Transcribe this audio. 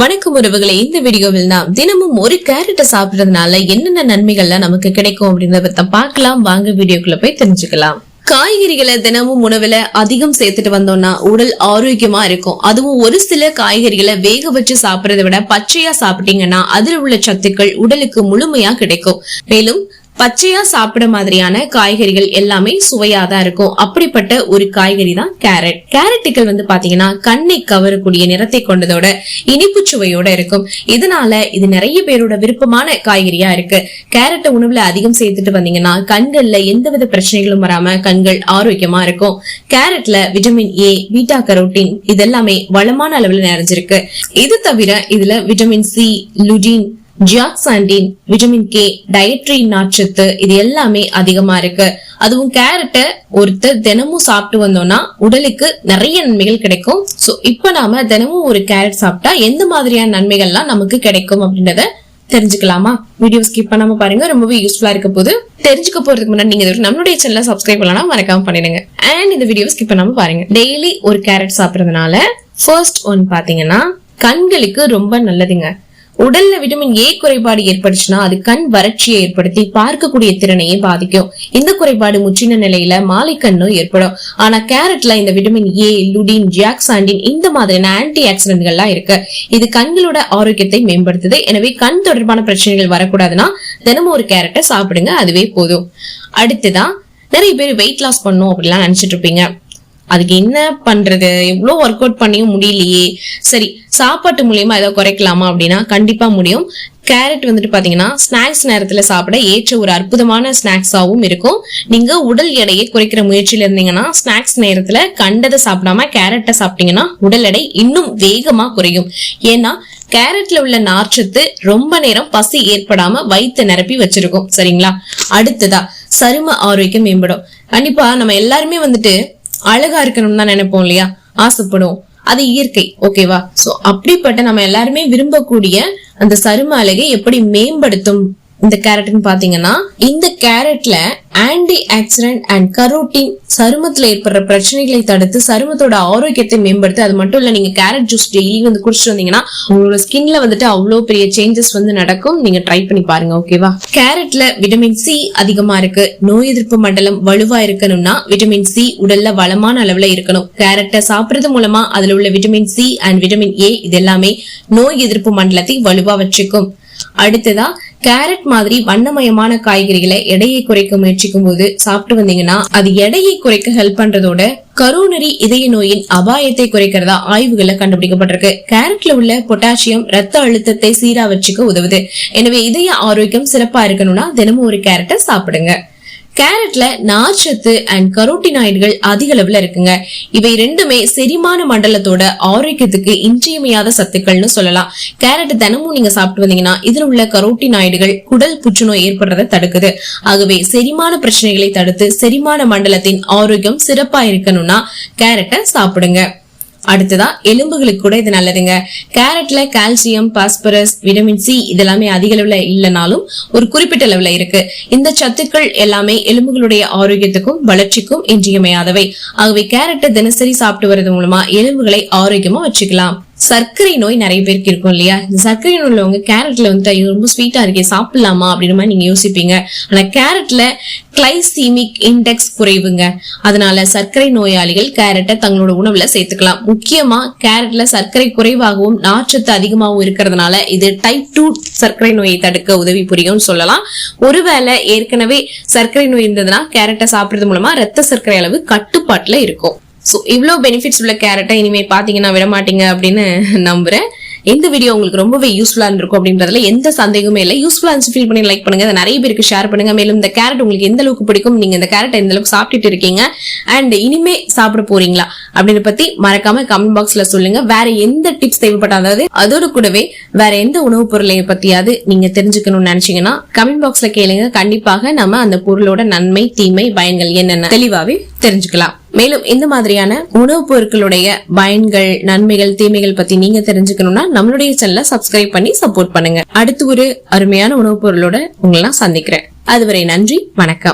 வணக்கம் உறவுகளை இந்த வீடியோவில் நாம் தினமும் ஒரு கேரட்டை சாப்பிடுறதுனால என்னென்ன நன்மைகள்லாம் நமக்கு கிடைக்கும் அப்படின்றத பத்தி பார்க்கலாம். வாங்க வீடியோக்குள்ள போய் தெரிஞ்சுக்கலாம். காய்கறிகளை தினமும் உணவுல அதிகம் சேர்த்துட்டு வந்தோம்னா உடல் ஆரோக்கியமா இருக்கும். அதுவும் ஒரு சில காய்கறிகளை வேக வச்சு சாப்பிடறதை விட பச்சையா சாப்பிட்டீங்கன்னா அதில் உள்ள சத்துக்கள் உடலுக்கு முழுமையா கிடைக்கும். மேலும் பச்சையா சாப்பிட மாதிரியான காய்கறிகள் எல்லாமே சுவையா தான் இருக்கும். அப்படிப்பட்ட ஒரு காய்கறி தான் கேரட். கேரட்டுகள் வந்து பாத்தீங்கன்னா கண்ணை கவரக்கூடிய நிறத்தை கொண்டதோட இனிப்பு சுவையோட இருக்கும். இதனால இது நிறைய பேரோட விருப்பமான காய்கறியா இருக்கு. கேரட்டை உணவுல அதிகம் சேர்த்துட்டு வந்தீங்கன்னா கண்கள்ல எந்தவித பிரச்சனைகளும் வராம கண்கள் ஆரோக்கியமா இருக்கும். கேரட்ல விட்டமின் ஏ பீட்டா கரோட்டின் இதெல்லாமே வளமான அளவுல நிறைஞ்சிருக்கு. இது தவிர இதுல vitamin C lutein zeaxanthin vitamin K dietary நாட்சத்து இது எல்லாமே அதிகமா இருக்கு. அதுவும் கேரட்டை ஒருத்தர் தினமும் சாப்பிட்டு வந்தோம்னா உடலுக்கு நிறைய நன்மைகள் கிடைக்கும். சோ இப்ப நாம தினமும் ஒரு கேரட் சாப்பிட்டா எந்த மாதிரியான நன்மைகள்லாம் நமக்கு கிடைக்கும் அப்படின்றத தெரிஞ்சுக்கலாமா? வீடியோ ஸ்கிப் பண்ணாம பாருங்க. ரொம்பவே யூஸ்ஃபுல்லா இருக்க போது தெரிஞ்சுக்க போறதுக்கு முன்னாடி நீங்க நம்மளுடைய சேனலை சப்ஸ்கிரைப் பண்ணலாம் மறக்காம பண்ணிடுங்க. அண்ட் இந்த வீடியோ ஸ்கிப் பண்ணாம பாருங்க. டெய்லி ஒரு கேரட் சாப்பிடுறதுனால ஃபர்ஸ்ட் ஒன் பாத்தீங்கன்னா கண்களுக்கு ரொம்ப நல்லதுங்க. உடல்ல விட்டமின் ஏ குறைபாடு ஏற்பட்டுச்சுன்னா அது கண் வறட்சியை ஏற்படுத்தி பார்க்கக்கூடிய திறனையே பாதிக்கும். இந்த குறைபாடு முற்றின நிலையில மாலை கண்ணும் ஏற்படும். ஆனா கேரட்ல இந்த விட்டமின் ஏ லுடின் ஜியாக்சாண்டின் இந்த மாதிரியான ஆன்டி ஆக்சிடென்ட்கள்லாம் இருக்கு. இது கண்களோட ஆரோக்கியத்தை மேம்படுத்துது. எனவே கண் தொடர்பான பிரச்சனைகள் வரக்கூடாதுன்னா தினமும் ஒரு கேரட்டை சாப்பிடுங்க அதுவே போதும். அடுத்துதான் நிறைய பேர் வெயிட் லாஸ் பண்ணும் அப்படிலாம் நினைச்சிட்டு இருப்பீங்க. அதுக்கு என்ன பண்றது? எவ்வளோ ஒர்க் அவுட் பண்ணியும் முடியலையே. சரி சாப்பாட்டு மூலியமா ஏதோ குறைக்கலாமா அப்படின்னா கண்டிப்பா முடியும். கேரட் வந்துட்டு பாத்தீங்கன்னா ஸ்நாக்ஸ் நேரத்துல சாப்பிட ஏற்ற ஒரு அற்புதமான ஸ்நாக்ஸாகவும் இருக்கும். நீங்க உடல் எடையை குறைக்கிற முயற்சியில இருந்தீங்கன்னா ஸ்நாக்ஸ் நேரத்துல கண்டதை சாப்பிடாம கேரட்டை சாப்பிட்டீங்கன்னா உடல் எடை இன்னும் வேகமா குறையும். ஏன்னா கேரட்ல உள்ள நார்ச்சத்து ரொம்ப நேரம் பசி ஏற்படாம வயிற்று நிரப்பி வச்சிருக்கும். சரிங்களா? அடுத்ததா சரும ஆரோக்கியம் மேம்படும். கண்டிப்பா நம்ம எல்லாருமே வந்துட்டு அழகா இருக்கணும்னு தான் நினைப்போம் இல்லையா? ஆசைப்படுவோம். அது இயற்கை ஓகேவா சோ அப்படிப்பட்ட நம்ம எல்லாருமே விரும்பக்கூடிய அந்த சரும அழகை எப்படி மேம்படுத்தும் இந்த கேரட்னு பாத்தீங்கன்னா இந்த கேரட்ல ஆன்டி ஆக்சிடென்ட் அண்ட் கரோட்டின் சருமத்துல ஏற்படுற பிரச்சனைகளை தடுத்து சருமத்தோட ஆரோக்கியத்தை மேம்படுத்தி அது மட்டும் இல்ல நீங்க கேரட் ஜூஸ் டெய்லி வந்து குடிச்சிட்டு வந்தீங்கன்னா உங்களோட ஸ்கின்ல வந்துட்டு அவ்வளவு பெரிய சேஞ்சஸ் வந்து நடக்கும். நீங்க ட்ரை பண்ணி பாருங்க ஓகேவா கேரட்ல விட்டமின் சி அதிகமா இருக்கு. நோய் எதிர்ப்பு மண்டலம் வலுவா இருக்கணும்னா விட்டமின் சி உடல்ல வளமான அளவுல இருக்கணும். கேரட்டை சாப்பிடுறது மூலமா அதுல உள்ள vitamin C and vitamin A இது எல்லாமே நோய் எதிர்ப்பு மண்டலத்தை வலுவா வச்சுக்கும். அடுத்ததா கேரட் மாதிரி வண்ணமயமான காய்கறிகளை எடையை குறைக்க முயற்சிக்கும் போது சாப்பிட்டு வந்தீங்கன்னா அது எடையை குறைக்க ஹெல்ப் பண்றதோட கரோனரி இதய நோயின் அபாயத்தை குறைக்கிறதா ஆய்வுகளை கண்டுபிடிக்கப்பட்டிருக்கு. கேரட்ல உள்ள பொட்டாசியம் ரத்த அழுத்தத்தை சீரா வச்சுக்க உதவுது. எனவே இதய ஆரோக்கியம் சிறப்பா இருக்கணும்னா தினமும் ஒரு கேரட்டை சாப்பிடுங்க. கேரட்ல நார்ச்சத்து அண்ட் கரோட்டினாய்டுகள் அதிக அளவுல இருக்குங்க. இவை ரெண்டுமே செரிமான மண்டலத்தோட ஆரோக்கியத்துக்கு இன்றியமையாத சத்துக்கள்னு சொல்லலாம். கேரட் தினமும் நீங்க சாப்பிட்டு வந்தீங்கன்னா இதுல உள்ள கரோட்டினாய்டுகள் குடல் புற்றுநோய் ஏற்படுறதை தடுக்குது. ஆகவே செரிமான பிரச்சனைகளை தடுத்து செரிமான மண்டலத்தின் ஆரோக்கியம் சிறப்பா இருக்கணும்னா கேரட்டை சாப்பிடுங்க. அடுத்ததா எலும்புகளுக்கு கூட இது நல்லதுங்க. கேரட்ல கால்சியம் பாஸ்பரஸ் விட்டமின் சி இதெல்லாமே அதிக அளவுல இல்லைனாலும் ஒரு குறிப்பிட்ட அளவுல இருக்கு. இந்த சத்துக்கள் எல்லாமே எலும்புகளுடைய ஆரோக்கியத்துக்கும் வளர்ச்சிக்கும் இன்றியமையாதவை. ஆகவே கேரட்டை தினசரி சாப்பிட்டு வர்றது மூலமா எலும்புகளை ஆரோக்கியமா வச்சுக்கலாம். சர்க்கரை நோய் நிறைய பேருக்கு இருக்கும் இல்லையா? இந்த சர்க்கரை நோய் உள்ளவங்க கேரட்ல வந்து ஐயோ ரொம்ப ஸ்வீட்டா இருக்கே சாப்பிடலாமா? அப்படின்ற மாதிரி நீங்க யோசிப்பீங்க. ஆனா கேரட்ல கிளைசீமிக் இண்டெக்ஸ் குறைவுங்க. அதனால சர்க்கரை நோயாளிகள் கேரட்டை தங்களோட உணவுல சேர்த்துக்கலாம். முக்கியமா கேரட்ல சர்க்கரை குறைவாகவும் நார்ச்சத்து அதிகமாகவும் இருக்கிறதுனால இது டைப் டூ சர்க்கரை நோயை தடுக்க உதவி புரியும் சொல்லலாம். ஒருவேளை ஏற்கனவே சர்க்கரை நோய் இருந்ததுன்னா கேரட்டை சாப்பிடுறது மூலமா ரத்த சர்க்கரை அளவு கட்டுப்பாட்டுல இருக்கும். ஸோ இவ்வளோ பெனிஃபிட்ஸ் உள்ள கேரட்டை இனிமே பார்த்தீங்கன்னா விட மாட்டீங்க அப்படின்னு நம்புகிறேன் எந்த வீடியோ உங்களுக்கு ரொம்பவே யூஸ்ஃபுல்லாக இருக்கும் அப்படின்றதுல எந்த சந்தேகமே இல்லை. யூஸ்ஃபுல்லாக இருந்துச்சு ஃபீல் பண்ணி லைக் பண்ணுங்க. அதை நிறைய பேருக்கு ஷேர் பண்ணுங்க. மேலும் இந்த கேரட் உங்களுக்கு எந்த அளவுக்கு பிடிக்கும்? நீங்கள் இந்த கேரட் எந்த அளவுக்கு சாப்பிட்டுட்டு இருக்கீங்க? அண்ட் இனிமே சாப்பிட போறீங்களா? அப்படின்னு பத்தி மறக்காம கமெண்ட் பாக்ஸ்ல சொல்லுங்க. வேற எந்த டிப்ஸ் தேவைப்பட்ட அதாவது அதோட கூடவே வேற எந்த உணவுப் பொருளை பத்தியாவது நீங்க தெரிஞ்சுக்கணும்னு நினைச்சீங்கன்னா கமெண்ட் பாக்ஸ்ல கேளுங்க. கண்டிப்பாக நம்ம அந்த பொருளோட நன்மை தீமை பயன்கள் என்னென்ன தெளிவாவே தெரிஞ்சுக்கலாம். மேலும் இந்த மாதிரியான உணவுப் பொருட்களுடைய பயன்கள் நன்மைகள் தீமைகள் பத்தி நீங்க தெரிஞ்சுக்கணும்னா நம்மளுடைய சேனலை சப்ஸ்கிரைப் பண்ணி சப்போர்ட் பண்ணுங்க. அடுத்து ஒரு அருமையான உணவுப் பொருளோட உங்களை நான் சந்திக்கிறேன். அதுவரை நன்றி வணக்கம்.